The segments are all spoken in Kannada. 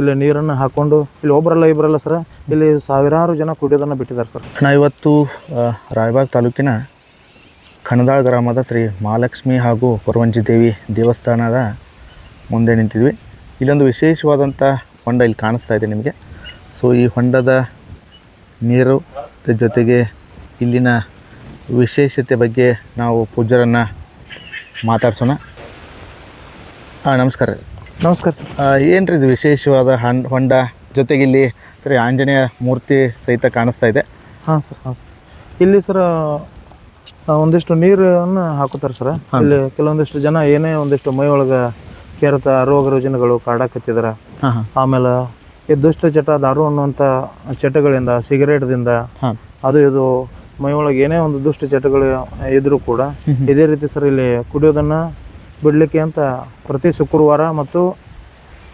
ಇಲ್ಲಿ ನೀರನ್ನು ಹಾಕೊಂಡು, ಇಲ್ಲಿ ಒಬ್ಬರಲ್ಲ ಇಬ್ಬರಲ್ಲ ಸರ್, ಇಲ್ಲಿ ಸಾವಿರಾರು ಜನ ಕುಡಿಯೋದನ್ನು ಬಿಟ್ಟಿದ್ದಾರೆ ಸರ್. ನಾ ಇವತ್ತು ರಾಯಬಾಗ್ ತಾಲೂಕಿನ ಖನದಾಳ ಗ್ರಾಮದ ಶ್ರೀ ಮಹಾಲಕ್ಷ್ಮಿ ಹಾಗೂ ಪರವಂಜಿ ದೇವಿ ದೇವಸ್ಥಾನದ ಮುಂದೆ ನಿಂತಿದ್ವಿ. ಇಲ್ಲೊಂದು ವಿಶೇಷವಾದಂಥ ಹೊಂಡ ಇಲ್ಲಿ ಕಾಣಿಸ್ತಾ ಇದೆ ನಿಮಗೆ. ಸೊ ಈ ಹೊಂಡದ ನೀರು ಜೊತೆಗೆ ಇಲ್ಲಿನ ವಿಶೇಷತೆ ಬಗ್ಗೆ ನಾವು ಪೂಜ್ಯರನ್ನು ಮಾತಾಡ್ಸೋಣ. ಹಾಂ ನಮಸ್ಕಾರ. ನಮಸ್ಕಾರ ಸರ್. ಏನು ರೀ ಇದು ವಿಶೇಷವಾದ ಹಣ್ ಹೊಂಡ? ಜೊತೆಗೆ ಇಲ್ಲಿ ಸರಿ ಆಂಜನೇಯ ಮೂರ್ತಿ ಸಹಿತ ಕಾಣಿಸ್ತಾ ಇದೆ. ಹಾಂ ಸರ್ ಹಾಂ ಸರ್. ಇಲ್ಲಿ ಸರ್ ಒಂದಿಷ್ಟು ನೀರನ್ನು ಹಾಕುತ್ತಾರೆ ಸರ್. ಇಲ್ಲಿ ಕೆಲವೊಂದಿಷ್ಟು ಜನ ಏನೇ ಒಂದಿಷ್ಟು ಮೈ ಒಳಗೆ ಕೆರೆತ ರೋಗ ರುಜಿನಗಳು ಕಾಡಾಕತ್ತಿದಾರ. ಆಮೇಲೆ ಈ ದುಷ್ಟ ಚಟ ದಾರು ಅನ್ನುವಂಥ ಚಟಗಳಿಂದ ಸಿಗರೇಟ್ದಿಂದ ಅದು ಇದು ಮೈ ಒಳಗೆ ಏನೇ ಒಂದು ದುಷ್ಟ ಚಟಗಳು ಇದ್ರೂ ಕೂಡ ಇದೇ ರೀತಿ ಸರ್ ಇಲ್ಲಿ ಕುಡಿಯೋದನ್ನ ಬಿಡಲಿಕ್ಕೆ ಅಂತ ಪ್ರತಿ ಶುಕ್ರವಾರ ಮತ್ತು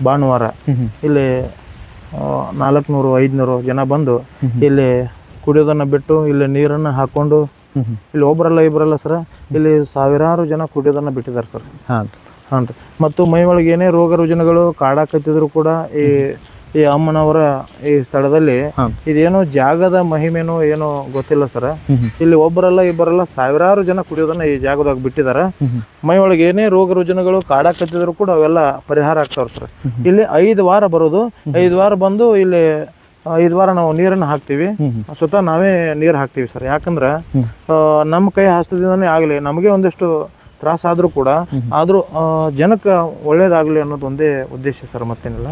ಭಾನುವಾರ. ಇಲ್ಲಿ ನಾಲ್ಕುನೂರು ಐದುನೂರು ಜನ ಬಂದು ಇಲ್ಲಿ ಕುಡಿಯೋದನ್ನು ಬಿಟ್ಟು ಇಲ್ಲಿ ನೀರನ್ನು ಹ್ಞೂ ಇಲ್ಲಿ ಒಬ್ಬರಲ್ಲ ಇಬ್ಬರಲ್ಲ ಸರ್ ಇಲ್ಲಿ ಸಾವಿರಾರು ಜನ ಕುಡಿಯೋದನ್ನು ಬಿಟ್ಟಿದ್ದಾರೆ ಸರ್. ಹಾಂ ಹಾಂ ರೀ ಮತ್ತು ಮೈ ಒಳಗೆ ಏನೇ ರೋಗ ರುಜಿನಗಳು ಕಾಡಾಕತ್ತಿದ್ರು ಕೂಡ ಈ ಈ ಅಮ್ಮನವರ ಈ ಸ್ಥಳದಲ್ಲಿ. ಇದೇನೋ ಜಾಗದ ಮಹಿಮೆನೋ ಏನೋ ಗೊತ್ತಿಲ್ಲ ಸರ್. ಇಲ್ಲಿ ಒಬ್ಬರಲ್ಲ ಇಬ್ಬರಲ್ಲ ಸಾವಿರಾರು ಜನ ಕುಡಿಯೋದನ್ನ ಈ ಜಾಗದಾಗ ಬಿಟ್ಟಿದ್ದಾರೆ ಹ್ಞೂ ಹ್ಞೂ ಮೈ ಒಳಗೆ ಏನೇ ರೋಗ ರುಜಿನಗಳು ಕಾಡಾಕತ್ತಿದ್ರು ಕೂಡ ಅವೆಲ್ಲ ಪರಿಹಾರ ಆಗ್ತಾವ್ರ ಸರ್. ಇಲ್ಲಿ ಐದು ವಾರ ಬರೋದು. ಐದು ವಾರ ಬಂದು ಇಲ್ಲಿ ಐದು ವಾರ ನಾವು ನೀರನ್ನು ಹಾಕ್ತೀವಿ. ಸ್ವತಃ ನಾವೇ ನೀರು ಹಾಕ್ತೀವಿ ಸರ್. ಯಾಕಂದ್ರೆ ನಮ್ಮ ಕೈ ಹಸ್ತದಿಂದನೇ ಆಗಲಿ ನಮಗೆ ಒಂದಿಷ್ಟು ತ್ರಾಸ ಆದ್ರೂ ಕೂಡ ಆದ್ರೂ ಜನಕ್ಕೆ ಒಳ್ಳೇದಾಗಲಿ ಅನ್ನೋದು ಒಂದೇ ಉದ್ದೇಶ ಸರ್ ಮತ್ತೇನಿಲ್ಲ.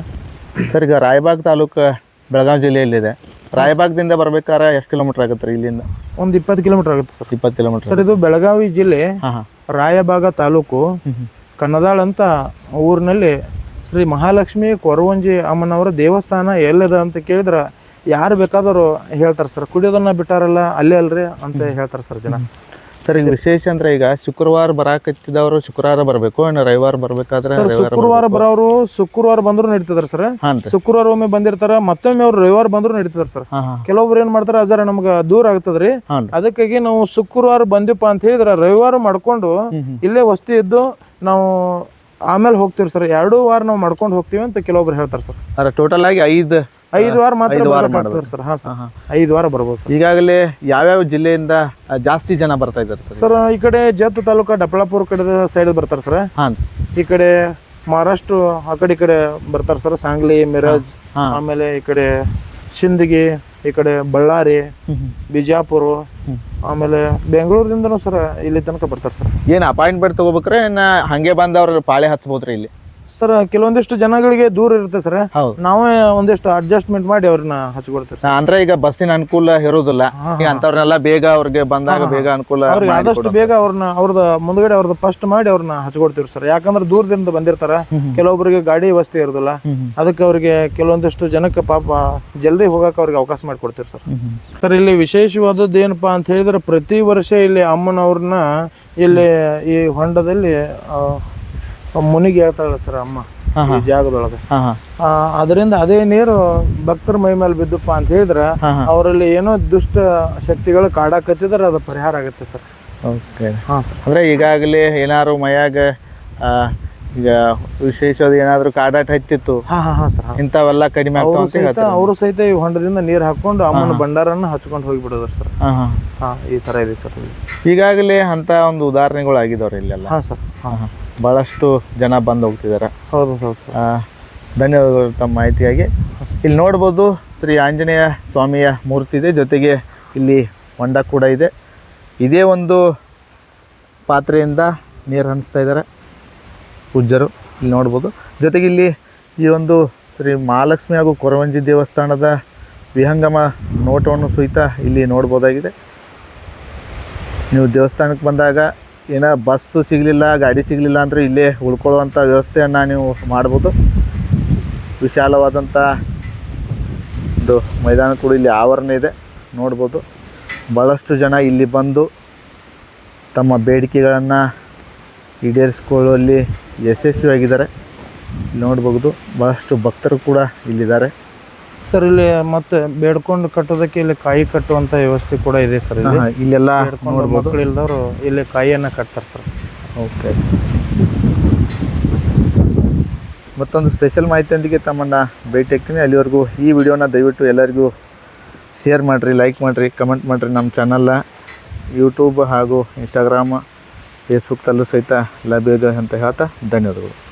ಸರ್ ಈಗ ರಾಯಬಾಗ್ ತಾಲೂಕು ಬೆಳಗಾವಿ ಜಿಲ್ಲೆಯಲ್ಲಿದೆ ರಾಯಬಾಗ್ದಿಂದ ಬರ್ಬೇಕಾದ್ರೆ ಎಷ್ಟು ಕಿಲೋಮೀಟರ್ ಆಗುತ್ತೆ ರೀ ಇಲ್ಲಿಂದ? ಒಂದು ಇಪ್ಪತ್ತು ಕಿಲೋಮೀಟರ್ ಆಗುತ್ತೆ ಸರ್. ಇಪ್ಪತ್ತು ಕಿಲೋಮೀಟರ್ ಸರ್ ಇದು ಬೆಳಗಾವಿ ಜಿಲ್ಲೆ ರಾಯಬಾಗ ತಾಲೂಕು ಕನ್ನದಾಳ್ ಅಂತ ಊರಿನಲ್ಲಿ ಶ್ರೀ ಮಹಾಲಕ್ಷ್ಮಿ ಕೊರವಂಜಿ ಅಮ್ಮನವರ ದೇವಸ್ಥಾನ ಎಲ್ಲದ ಅಂತ ಕೇಳಿದ್ರೆ ಯಾರು ಬೇಕಾದರೂ ಹೇಳ್ತಾರೆ ಸರ್. ಕುಡಿಯೋದನ್ನ ಬಿಟ್ಟಾರಲ್ಲ ಅಲ್ಲೇ ಅಲ್ರಿ ಅಂತ ಹೇಳ್ತಾರೆ ಸರ್ ಜನ. ಸರ್ ಈಗ ವಿಶೇಷ ಅಂದ್ರೆ ಈಗ ಶುಕ್ರವಾರ ಬರಾಕತ್ತಿದವರು ಶುಕ್ರವಾರ ಬರಬೇಕು ಇನ್ನು ರವಿವಾರ ಬರ್ಬೇಕಾದ್ರೆ ಸರ್ ಶುಕ್ರವಾರ ಬರೋರು ಶುಕ್ರವಾರ ಬಂದ್ರು ನಡೀತದಾರ ಸರ್. ಶುಕ್ರವಾರ ಒಮ್ಮೆ ಬಂದಿರ್ತಾರ ಮತ್ತೊಮ್ಮೆ ಅವ್ರು ರವಿವಾರ ಬಂದ್ರು ನಡೀತದಾರ ಸರ್. ಕೆಲವೊಬ್ರು ಏನ್ ಮಾಡ್ತಾರ ಅಜಾರ ನಮ್ಗೆ ದೂರ ಆಗ್ತದ್ರಿ. ಅದಕ್ಕಾಗಿ ನಾವು ಶುಕ್ರವಾರ ಬಂದಿಪ್ಪ ಅಂತ ಹೇಳಿದ್ರ ರವಿವಾರ ಮಾಡ್ಕೊಂಡು ಇಲ್ಲೇ ವಸ್ತಿ ಇದ್ದು ನಾವು ಆಮೇಲೆ ಹೋಗ್ತೀವಿ ಸರ್. ಎರಡು ವಾರ ನಾವು ಮಾಡ್ಕೊಂಡು ಹೋಗ್ತೀವಿ ಅಂತ ಕೆಲವೊಬ್ರು ಹೇಳ್ತಾರೆ ಸರ್. ಅದ್ರ ಟೋಟಲ್ ಆಗಿ ಐದು ಐದು ವಾರ ಮಾತ್ರ ಐದು ವಾರ ಮಾಡ್ತಾರೆ ಸರ್. ಹಾಂ ಸರ್. ಐದು ವಾರ ಬರ್ಬೋದು ಸರ್. ಈಗಾಗಲೇ ಯಾವ್ಯಾವ ಜಿಲ್ಲೆಯಿಂದ ಆ, ಜಾಸ್ತಿ ಜನ ಬರ್ತಾ ಇದ್ದಾರೆ ಸರ್? ಸರ್ ಈ ಕಡೆ ಜತ್ ತಾಲೂಕ ಡಪ್ಪಳಾಪುರ ಕಡೆ ಸೈಡ್ ಬರ್ತಾರೆ ಸರ್. ಹಾಂ. ಈ ಕಡೆ ಮಹಾರಾಷ್ಟ್ರ ಆ ಕಡೆ ಈ ಕಡೆ ಬರ್ತಾರೆ ಸರ್. ಸಾಂಗ್ಲಿ ಮಿರಾಜ್. ಆಮೇಲೆ ಈ ಕಡೆ ಸಿಂದಗಿ ಈ ಕಡೆ ಬಳ್ಳಾರಿ ಬಿಜಾಪುರ ಆಮೇಲೆ ಬೆಂಗಳೂರಿಂದನೂ ಸರ್ ಇಲ್ಲಿ ತನಕ ಬರ್ತಾರೆ ಸರ್. ಏನು ಅಪಾಯಿಂಟ್ಮೆಂಟ್ ತಗೋಬೇಕ್ರೆ ಇನ್ನು ಹಂಗೆ ಬಂದವ್ರ ಪಾಳೆ ಹಚ್ಬೋದ್ರಿ ಇಲ್ಲಿ? ಸರ್ ಕೆಲವೊಂದಿಷ್ಟು ಜನಗಳಿಗೆ ದೂರ ಇರುತ್ತೆ ಸರ್. ಹೌದು. ನಾವೇ ಒಂದಿಷ್ಟು ಅಡ್ಜಸ್ಟ್ಮೆಂಟ್ ಮಾಡಿ ಅವ್ರನ್ನ ಹಚ್ಕೊಡ್ತಾರೆ ಸರ್. ಅಂದ್ರೆ ಈಗ ಬಸ್ಸಿನ ಅನುಕೂಲ ಇರೋದಿಲ್ಲ. ಈಗ ಅಂತವ್ರನ್ನೆಲ್ಲ ಬೇಗ ಅವ್ರಿಗೆ ಬಂದಾಗ ಬೇಗ ಅನುಕೂಲ ಅವ್ರಿಗೆ ಆದಷ್ಟು ಬೇಗ ಅವ್ರನ್ನ ಅವ್ರದ್ದು ಮುಂದ್ಗಡೆ ಅವ್ರದ್ದು ಫಸ್ಟ್ ಮಾಡಿ ಅವ್ರನ್ನ ಹಚ್ಕೊಡ್ತೀವಿ ಸರ್. ಯಾಕಂದ್ರೆ ದೂರದಿಂದ ಬಂದಿರ್ತಾರ. ಕೆಲವೊಬ್ಬರಿಗೆ ಗಾಡಿ ವ್ಯವಸ್ಥೆ ಇರೋದಿಲ್ಲ. ಅದಕ್ಕೆ ಅವ್ರಿಗೆ ಕೆಲವೊಂದಿಷ್ಟು ಜನಕ್ಕೆ ಪಾಪ ಜಲ್ದಿ ಹೋಗಕ್ಕೆ ಅವ್ರಿಗೆ ಅವಕಾಶ ಮಾಡಿಕೊಡ್ತೀವಿ ಸರ್. ಸರ್ ಇಲ್ಲಿ ವಿಶೇಷವಾದದ್ದು ಏನಪ್ಪಾ ಅಂತ ಹೇಳಿದ್ರೆ ಪ್ರತಿ ವರ್ಷ ಇಲ್ಲಿ ಅಮ್ಮನವ್ರನ್ನ ಇಲ್ಲಿ ಈ ಹೊಂಡದಲ್ಲಿ ಆ, ಮುನಿಗೆ ಹೇಳ್ತಾಳೆ ಸರ್ ಅಮ್ಮ ಈ ಜಾಗದೊಳಗೆ. ಹಾಂ ಹಾಂ. ಆ, ಅದರಿಂದ ಅದೇ ನೀರು ಭಕ್ತರ ಮೈ ಮೇಲೆ ಬಿದ್ದಪ್ಪ ಅಂತ ಹೇಳಿದ್ರೆ. ಅವರಲ್ಲಿ ಏನೋ ದುಷ್ಟ ಶಕ್ತಿಗಳು ಕಾಡಾಕತ್ತಿದ್ರೆ ಅದು ಪರಿಹಾರ ಆಗುತ್ತೆ ಸರ್. ಓಕೆ ಹಾಂ ಸರ್. ಅಂದ್ರೆ ಈಗಾಗಲೇ ಏನಾದ್ರು ಮೈಯಾಗ ಈಗ ವಿಶೇಷವಾಗಿ ಏನಾದ್ರು ಕಾಡಾಟ ಹತ್ತಿತ್ತು ಹಾಂ ಹಾಂ ಹಾಂ ಸರ್ ಇಂಥವೆಲ್ಲ ಕಡಿಮೆ ಅವರು ಸಹಿತ ಅವರು ಸಹಿತ ಈ ಹೊಂಡದಿಂದ ನೀರು ಹಾಕೊಂಡು ಅಮ್ಮನ ಭಂಡಾರನ್ನ ಹಚ್ಕೊಂಡು ಹೋಗಿಬಿಡೋದ್ರ ಸರ್. ಹಾಂ ಹಾಂ. ಹಾಂ ಈ ತರ ಇದೆ ಸರ್. ಈಗಾಗಲೇ ಅಂತ ಒಂದು ಉದಾಹರಣೆಗಳು ಆಗಿದಾವ್ರಿ ಇಲ್ಲೆಲ್ಲ. ಹಾಂ ಸರ್. ಬಹಳಷ್ಟು ಜನ ಬಂದು ಹೋಗ್ತಿದ್ದಾರೆ. ಹೌದು ಧನ್ಯವಾದಗಳು ತಮ್ಮ ಮಾಹಿತಿಯಾಗಿ ಇಲ್ಲಿ ನೋಡ್ಬೋದು ಶ್ರೀ ಆಂಜನೇಯ ಸ್ವಾಮಿಯ ಮೂರ್ತಿ ಇದೆ. ಜೊತೆಗೆ ಇಲ್ಲಿ ಹೊಂಡ ಕೂಡ ಇದೆ. ಇದೇ ಒಂದು ಪಾತ್ರೆಯಿಂದ ನೀರು ಹಣಿಸ್ತಾ ಇದ್ದಾರೆ. ಪೂಜ್ಯರು ಇಲ್ಲಿ ನೋಡ್ಬೋದು. ಜೊತೆಗೆ ಇಲ್ಲಿ ಈ ಒಂದು ಶ್ರೀ ಮಹಾಲಕ್ಷ್ಮಿ ಹಾಗೂ ಕೊರವಂಜಿ ದೇವಸ್ಥಾನದ ವಿಹಂಗಮ ನೋಟವನ್ನು ಸಹಿತ ಇಲ್ಲಿ ನೋಡ್ಬೋದಾಗಿದೆ. ನೀವು ದೇವಸ್ಥಾನಕ್ಕೆ ಬಂದಾಗ ಏನೋ ಬಸ್ಸು ಸಿಗಲಿಲ್ಲ, ಗಾಡಿ ಸಿಗಲಿಲ್ಲ ಅಂದರೆ ಇಲ್ಲೇ ಉಳ್ಕೊಳ್ಳುವಂಥ ವ್ಯವಸ್ಥೆಯನ್ನು ನೀವು ಮಾಡ್ಬೋದು. ವಿಶಾಲವಾದಂಥ ಒಂದು ಮೈದಾನ ಕೂಡ ಇಲ್ಲಿ ಆವರಣ ಇದೆ. ನೋಡ್ಬೋದು. ಭಾಳಷ್ಟು ಜನ ಇಲ್ಲಿ ಬಂದು ತಮ್ಮ ಬೇಡಿಕೆಗಳನ್ನು ಈಡೇರಿಸ್ಕೊಳ್ಳುವಲ್ಲಿ ಯಶಸ್ವಿಯಾಗಿದ್ದಾರೆ. ನೋಡಬಹುದು ಬಹಳಷ್ಟು ಭಾಳಷ್ಟು ಭಕ್ತರು ಕೂಡ ಇಲ್ಲಿದ್ದಾರೆ. ಸರ್ ಇಲ್ಲಿ ಮತ್ತೆ ಬೇಡ್ಕೊಂಡು ಕಟ್ಟೋದಕ್ಕೆ ಇಲ್ಲಿ ಕಾಯಿ ಕಟ್ಟುವಂತ ವ್ಯವಸ್ಥೆ ಕೂಡ ಇದೆ ಸರ್ ಇಲ್ಲಿ. ಹಾ, ಇಲ್ಲೆಲ್ಲ ಬೇಡ್ಕೊಂಡು ನೋಡ್ಬೋದು. ಮಕ್ಕಳು ಇಲ್ದವ್ರು ಇಲ್ಲಿ ಕಾಯಿಯನ್ನ ಕಟ್ತಾರೆ ಸರ್. ಓಕೆ. ಮತ್ತೊಂದು ಸ್ಪೆಷಲ್ ಮಾಹಿತಿಯೊಂದಿಗೆ ತಮ್ಮನ್ನು ಭೇಟಿ ಆಗ್ತೀನಿ. ಅಲ್ಲಿವರೆಗೂ ಈ ವಿಡಿಯೋನ ದಯವಿಟ್ಟು ಎಲ್ಲರಿಗೂ ಶೇರ್ ಮಾಡಿರಿ ಲೈಕ್ ಮಾಡಿರಿ ಕಮೆಂಟ್ ಮಾಡಿರಿ ನಮ್ಮ ಚಾನಲ್ನ. ಯೂಟ್ಯೂಬ್ ಹಾಗೂ ಇನ್ಸ್ಟಾಗ್ರಾಮ್ ಫೇಸ್ಬುಕ್ದಲ್ಲೂ ಸಹಿತ ಲಭ್ಯ ಇದೆ ಅಂತ ಹೇಳ್ತಾ ಧನ್ಯವಾದಗಳು.